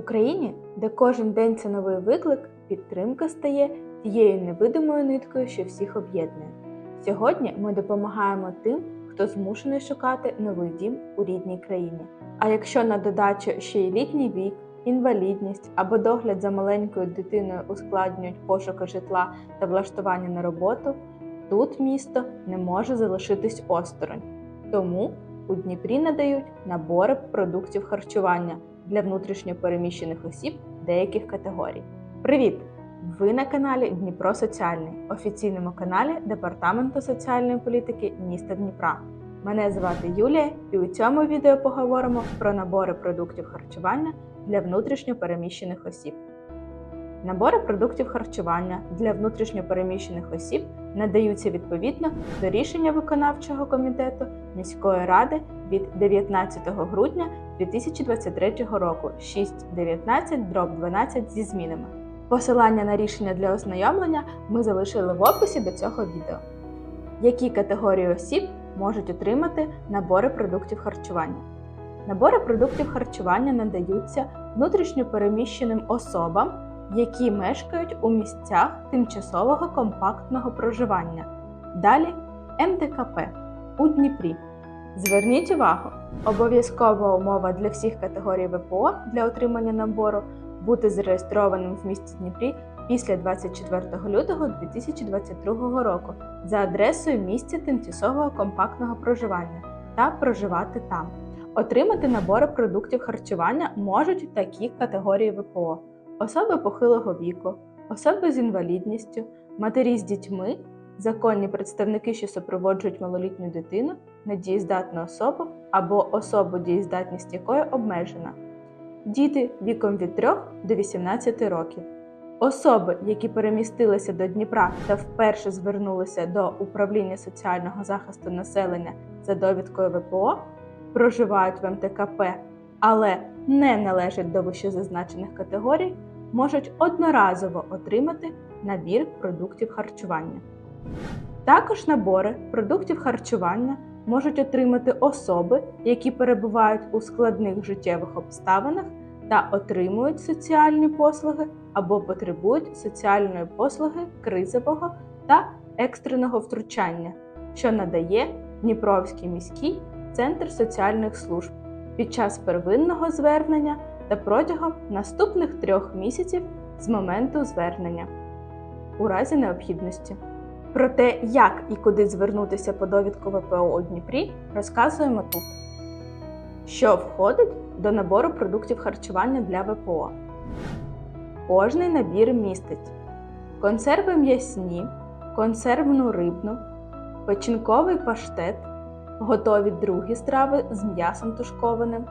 Україні, де кожен день це новий виклик, підтримка стає тією невидимою ниткою, що всіх об'єднує. Сьогодні ми допомагаємо тим, хто змушений шукати новий дім у рідній країні. А якщо на додачу ще й літній вік, інвалідність або догляд за маленькою дитиною ускладнюють пошуки житла та влаштування на роботу, тут місто не може залишитись осторонь. Тому у Дніпрі надають набори продуктів харчування для внутрішньопереміщених осіб деяких категорій. Привіт! Ви на каналі Дніпро Соціальний, офіційному каналі Департаменту соціальної політики міста Дніпра. Мене звати Юлія, і у цьому відео поговоримо про набори продуктів харчування для внутрішньопереміщених осіб. Набори продуктів харчування для внутрішньопереміщених осіб надаються відповідно до рішення виконавчого комітету міської ради від 19 грудня 2023 року 6.19 дроб 12 зі змінами. Посилання на рішення для ознайомлення ми залишили в описі до цього відео. Які категорії осіб можуть отримати набори продуктів харчування? Набори продуктів харчування надаються внутрішньопереміщеним особам, які мешкають у місцях тимчасового компактного проживання. Далі МТКП у Дніпрі. Зверніть увагу, обов'язкова умова для всіх категорій ВПО для отримання набору бути зареєстрованим в місті Дніпрі після 24 лютого 2022 року за адресою місця тимчасового компактного проживання та проживати там. Отримати набори продуктів харчування можуть такі категорії ВПО: особи похилого віку, особи з інвалідністю, матері з дітьми, законні представники, що супроводжують малолітню дитину, недієздатну особу або особу, дієздатність якої обмежена, діти віком від 3 до 18 років. Особи, які перемістилися до Дніпра та вперше звернулися до управління соціального захисту населення за довідкою ВПО, проживають в МТКП, але не належать до вищезазначених категорій, можуть одноразово отримати набір продуктів харчування. Також набори продуктів харчування можуть отримати особи, які перебувають у складних життєвих обставинах та отримують соціальні послуги або потребують соціальної послуги кризового та екстреного втручання, що надає Дніпровський міський центр соціальних служб під час первинного звернення та протягом наступних трьох місяців з моменту звернення у разі необхідності. Про те, як і куди звернутися по довідку ВПО у Дніпрі, розказуємо тут. Що входить до набору продуктів харчування для ВПО? Кожний набір містить консерви м'ясні, консервну рибну, печінковий паштет, готові другі страви з м'ясом тушкованим,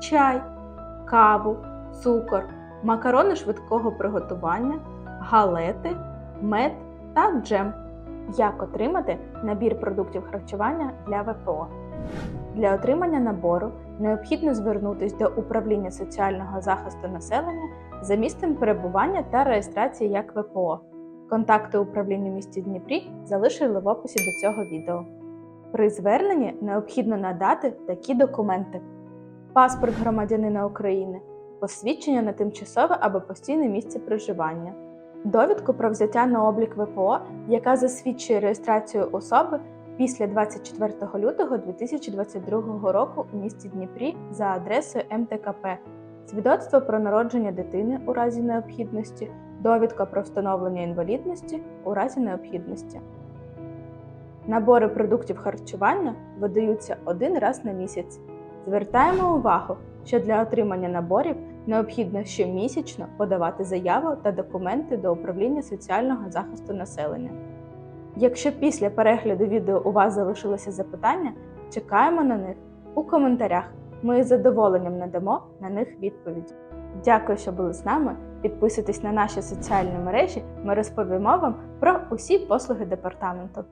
чай, каву, цукор, макарони швидкого приготування, галети, мед та джем. Як отримати набір продуктів харчування для ВПО? Для отримання набору необхідно звернутися до управління соціального захисту населення за місцем перебування та реєстрації як ВПО. Контакти управління в місті Дніпрі залишили в описі до цього відео. При зверненні необхідно надати такі документи: паспорт громадянина України, посвідчення на тимчасове або постійне місце проживання, довідку про взяття на облік ВПО, яка засвідчує реєстрацію особи після 24 лютого 2022 року у місті Дніпрі за адресою МТКП, свідоцтво про народження дитини у разі необхідності, довідка про встановлення інвалідності у разі необхідності. Набори продуктів харчування видаються один раз на місяць. Звертаємо увагу, що для отримання наборів необхідно щомісячно подавати заяву та документи до управління соціального захисту населення. Якщо після перегляду відео у вас залишилося запитання, чекаємо на них у коментарях. Ми з задоволенням надамо на них відповідь. Дякую, що були з нами. Підписуйтесь на наші соціальні мережі. Ми розповімо вам про усі послуги департаменту.